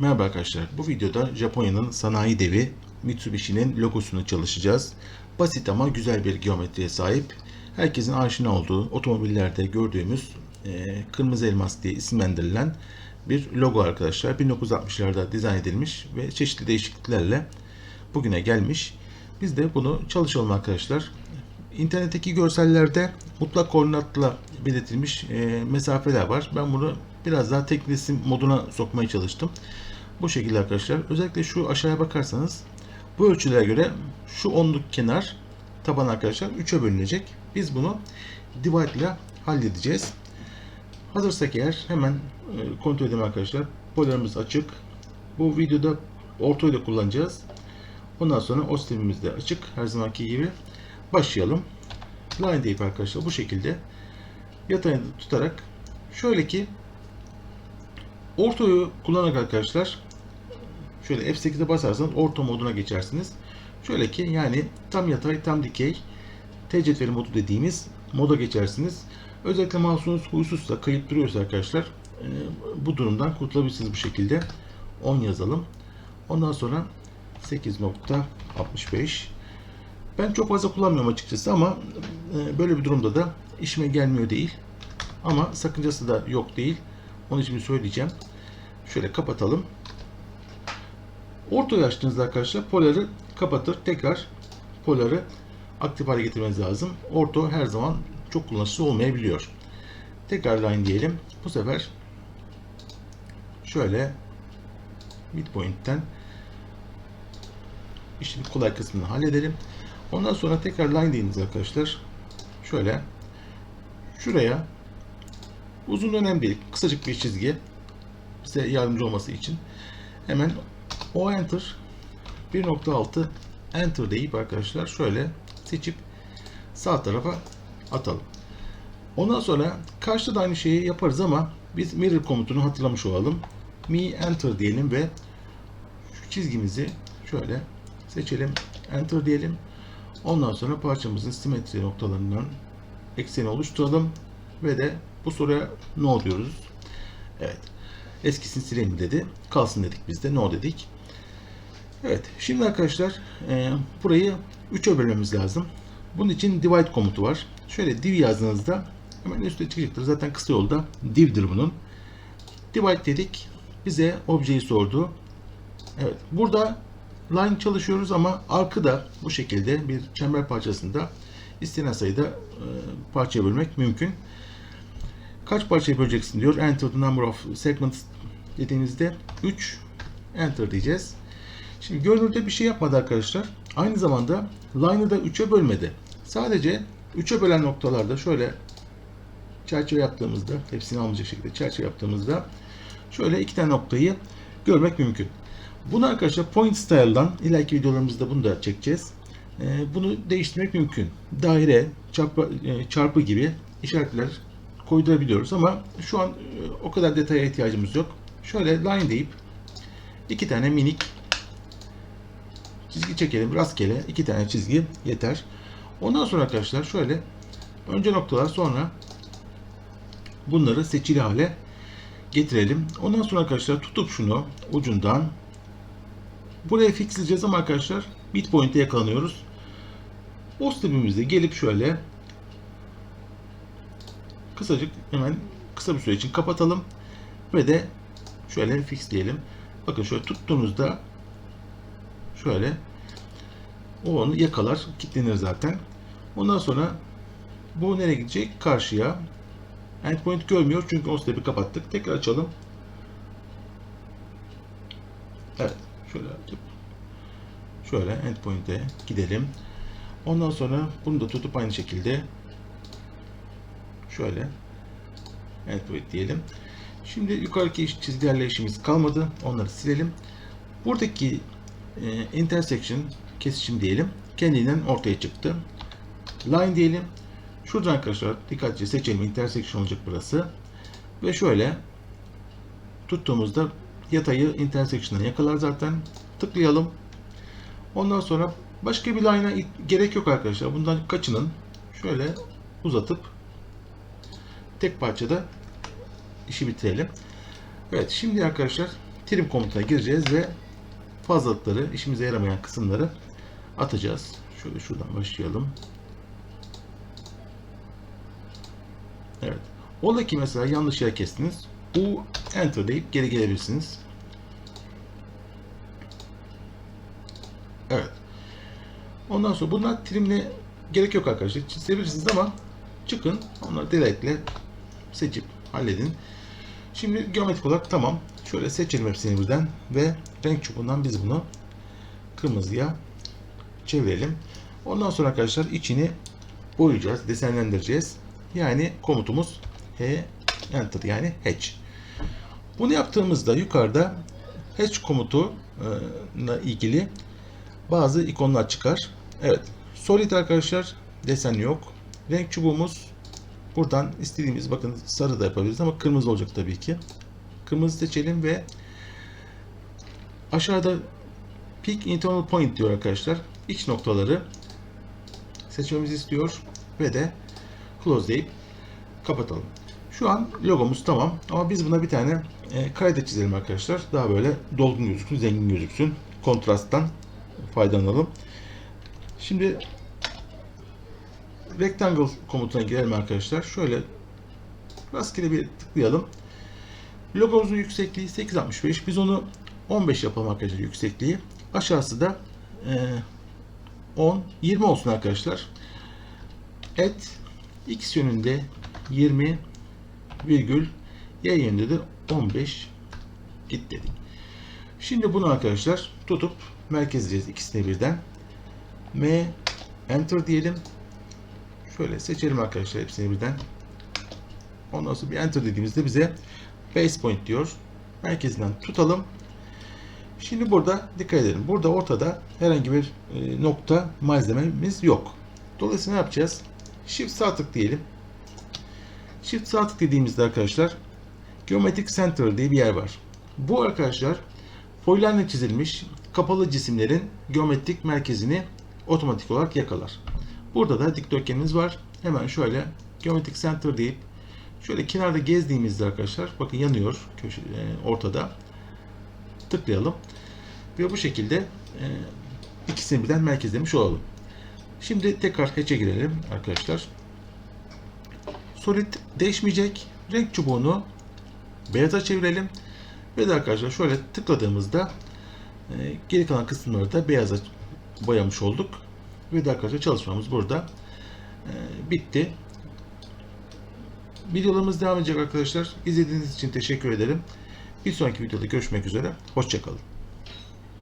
Merhaba arkadaşlar. Bu videoda Japonya'nın sanayi devi Mitsubishi'nin logosunu çalışacağız. Basit ama güzel bir geometriye sahip. Herkesin aşina olduğu otomobillerde gördüğümüz e, kırmızı elmas diye isimlendirilen bir logo arkadaşlar. 1960'larda dizayn edilmiş ve çeşitli değişikliklerle bugüne gelmiş. Biz de bunu çalışalım arkadaşlar. İnternetteki görsellerde mutlak koordinatla belirtilmiş e, mesafeler var. Ben bunu biraz daha tek resim moduna sokmaya çalıştım. Bu şekilde arkadaşlar. Özellikle şu aşağıya bakarsanız bu ölçülere göre şu onluk kenar taban arkadaşlar 3'e bölünecek. Biz bunu divide ile halledeceğiz. Hazırsak eğer hemen e, kontrol edelim arkadaşlar. Polarımız açık. Bu videoda ortoyla kullanacağız. Ondan sonra o sistemimiz de açık. Her zamanki gibi. Başlayalım. Line deyip arkadaşlar bu şekilde yatayını tutarak şöyle ki ortoyu kullanarak arkadaşlar şöyle F8'e basarsanız orta moduna geçersiniz. Şöyle ki yani tam yatay tam dikey T cetveli modu dediğimiz moda geçersiniz. Özellikle mouse'unuz huysuzsa kayıp duruyorsa arkadaşlar e, bu durumdan kurtulabilirsiniz bu şekilde. 10 yazalım. Ondan sonra 8.65 ben çok fazla kullanmıyorum açıkçası ama e, böyle bir durumda da işime gelmiyor değil. Ama sakıncası da yok değil. Onun bir söyleyeceğim. Şöyle kapatalım. Ortaya açtığınızda arkadaşlar poları kapatır. Tekrar poları aktif hale getirmeniz lazım. Orto her zaman çok kullanışlı olmayabiliyor. Tekrar line diyelim. Bu sefer şöyle midpoint'ten işin kolay kısmını halledelim. Ondan sonra tekrar line deyiniz arkadaşlar. Şöyle şuraya uzun önemli değil. Kısacık bir çizgi bize yardımcı olması için hemen o enter 1.6 enter deyip arkadaşlar şöyle seçip sağ tarafa atalım. Ondan sonra karşıda da aynı şeyi yaparız ama biz mirror komutunu hatırlamış olalım. Me enter diyelim ve şu çizgimizi şöyle seçelim. Enter diyelim. Ondan sonra parçamızın simetri noktalarından ekseni oluşturalım ve de bu soruya no diyoruz. Evet. Eskisini silelim dedi. Kalsın dedik biz de no dedik. Evet. Şimdi arkadaşlar e, burayı 3'e bölmemiz lazım. Bunun için divide komutu var. Şöyle div yazdığınızda hemen üstte çıkacaktır. Zaten kısa yolda div'dir bunun. Divide dedik. Bize objeyi sordu. Evet. Burada line çalışıyoruz ama arkada bu şekilde bir çember parçasında istenen sayıda e, parçaya bölmek mümkün. Kaç parçaya böleceksin diyor. Enter the number of segments dediğimizde 3 enter diyeceğiz. Şimdi görünürde bir şey yapmadı arkadaşlar. Aynı zamanda line'ı da 3'e bölmedi. Sadece 3'e bölen noktalarda şöyle çerçeve yaptığımızda, hepsini almayacak şekilde çerçeve yaptığımızda şöyle iki tane noktayı görmek mümkün. Bunu arkadaşlar Point Style'dan ileriki videolarımızda bunu da çekeceğiz. Ee, bunu değiştirmek mümkün. Daire, çarpı, e, çarpı gibi işaretler koydurabiliyoruz ama şu an e, o kadar detaya ihtiyacımız yok. Şöyle line deyip iki tane minik çizgi çekelim. Rastgele iki tane çizgi yeter. Ondan sonra arkadaşlar şöyle önce noktalar sonra bunları seçili hale getirelim. Ondan sonra arkadaşlar tutup şunu ucundan buraya fixleyeceğiz ama arkadaşlar midpoint'e yakalanıyoruz. O step'imizde gelip şöyle kısacık hemen kısa bir süre için kapatalım ve de şöyle fix diyelim. Bakın şöyle tuttuğunuzda şöyle o onu yakalar, kilitlenir zaten. Ondan sonra bu nereye gidecek? Karşıya. Endpoint görmüyor çünkü o step'i kapattık. Tekrar açalım. Evet. Şöyle atıp şöyle endpoint'e gidelim. Ondan sonra bunu da tutup aynı şekilde şöyle endpoint diyelim. Şimdi yukarıki çizgilerle işimiz kalmadı. Onları silelim. Buradaki e, intersection kesişim diyelim. Kendinden ortaya çıktı. Line diyelim. Şuradan arkadaşlar dikkatlice seçelim. Intersection olacak burası. Ve şöyle tuttuğumuzda yatayı intersection'a yakalar zaten. Tıklayalım. Ondan sonra başka bir line'a gerek yok arkadaşlar. Bundan kaçının şöyle uzatıp tek parçada işi bitirelim. Evet şimdi arkadaşlar trim komutuna gireceğiz ve fazlalıkları, işimize yaramayan kısımları atacağız. Şöyle şuradan başlayalım. Evet. Ola ki mesela yanlış yer kestiniz. U enter deyip geri gelebilirsiniz. Evet. Ondan sonra bunlar trimle gerek yok arkadaşlar. Çizebilirsiniz ama çıkın. Onları delete'le seçip halledin. Şimdi geometrik olarak tamam. Şöyle seçelim hepsini birden ve renk çubuğundan biz bunu kırmızıya çevirelim. Ondan sonra arkadaşlar içini boyayacağız, desenlendireceğiz. Yani komutumuz H enter yani hatch. Bunu yaptığımızda yukarıda hatch komutu ile ilgili bazı ikonlar çıkar. Evet. Solid arkadaşlar desen yok. Renk çubuğumuz buradan istediğimiz bakın sarı da yapabiliriz ama kırmızı olacak tabii ki. Kırmızı seçelim ve aşağıda Pick Internal Point diyor arkadaşlar. İç noktaları seçmemizi istiyor ve de Close deyip kapatalım. Şu an logomuz tamam ama biz buna bir tane e, kare çizelim arkadaşlar. Daha böyle dolgun gözüksün, zengin gözüksün. Kontrasttan faydalanalım. Şimdi rectangle komutuna girelim arkadaşlar. Şöyle rastgele bir tıklayalım. Logomuzun yüksekliği 865. Biz onu 15 yapalım arkadaşlar yüksekliği. Aşağısı da e, 10, 20 olsun arkadaşlar. Et x yönünde 20 virgül y yönünde de 15 git dedik. Şimdi bunu arkadaşlar tutup merkezleyeceğiz ikisini birden. M enter diyelim. Şöyle seçelim arkadaşlar hepsini birden. Ondan sonra bir enter dediğimizde bize base point diyor. Merkezinden tutalım. Şimdi burada dikkat edelim. Burada ortada herhangi bir e, nokta malzememiz yok. Dolayısıyla ne yapacağız? Shift sağ tık diyelim. Shift sağ tık dediğimizde arkadaşlar Geometric Center diye bir yer var. Bu arkadaşlar foillerle çizilmiş kapalı cisimlerin geometrik merkezini otomatik olarak yakalar. Burada da dikdörtgenimiz var. Hemen şöyle Geometric Center deyip şöyle kenarda gezdiğimizde arkadaşlar bakın yanıyor köşe, e, ortada. Tıklayalım. Ve bu şekilde e, ikisini birden merkezlemiş olalım. Şimdi tekrar hatch'e girelim arkadaşlar. Solid değişmeyecek. Renk çubuğunu beyaza çevirelim. Ve de arkadaşlar şöyle tıkladığımızda e, geri kalan kısımları da beyaza boyamış olduk. Ve de arkadaşlar çalışmamız burada e, bitti. Videolarımız devam edecek arkadaşlar. İzlediğiniz için teşekkür ederim. Bir sonraki videoda görüşmek üzere. Hoşçakalın.